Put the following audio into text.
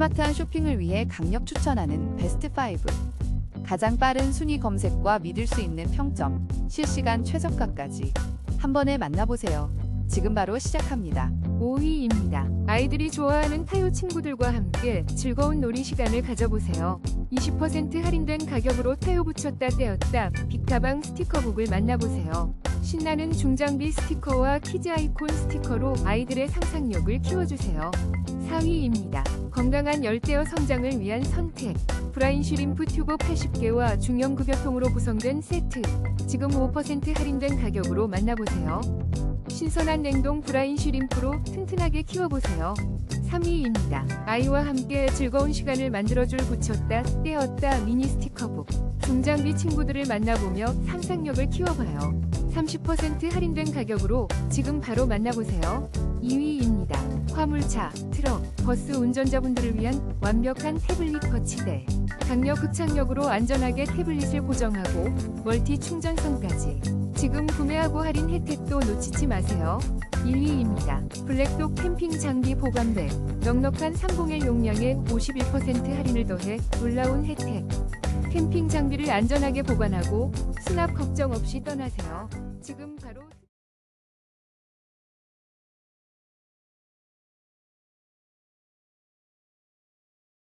스마트한 쇼핑을 위해 강력 추천하는 베스트 5. 가장 빠른 순위 검색과 믿을 수 있는 평점, 실시간 최저가까지 한 번에 만나보세요. 지금 바로 시작합니다. 5위입니다. 아이들이 좋아하는 타요 친구들과 함께 즐거운 놀이 시간을 가져보세요. 20% 할인된 가격으로 타요 붙였다 떼었다 빅가방 스티커북을 만나보세요. 신나는 중장비 스티커와 키즈 아이콘 스티커로 아이들의 상상력을 키워주세요. 4위입니다. 건강한 열대어 성장을 위한 선택. 브라인 슈림프 튜브 80개와 중형 급여통으로 구성된 세트. 지금 5% 할인된 가격으로 만나보세요. 신선한 냉동 브라인 슈림프로 튼튼하게 키워보세요. 3위입니다. 아이와 함께 즐거운 시간을 만들어줄 붙였다, 떼었다 미니 스티커북. 중장비 친구들을 만나보며 상상력을 키워봐요. 30% 할인된 가격으로 지금 바로 만나보세요. 2위입니다. 화물차, 트럭, 버스 운전자분들을 위한 완벽한 태블릿 거치대. 강력 흡착력으로 안전하게 태블릿을 고정하고 멀티 충전선까지. 지금 구매하고 할인 혜택도 놓치지 마세요. 1위입니다. 블랙독 캠핑 장비 보관백. 넉넉한 301 용량에 51% 할인을 더해 놀라운 혜택. 캠핑 장비를 안전하게 보관하고 수납 걱정 없이 떠나세요. 지금 바로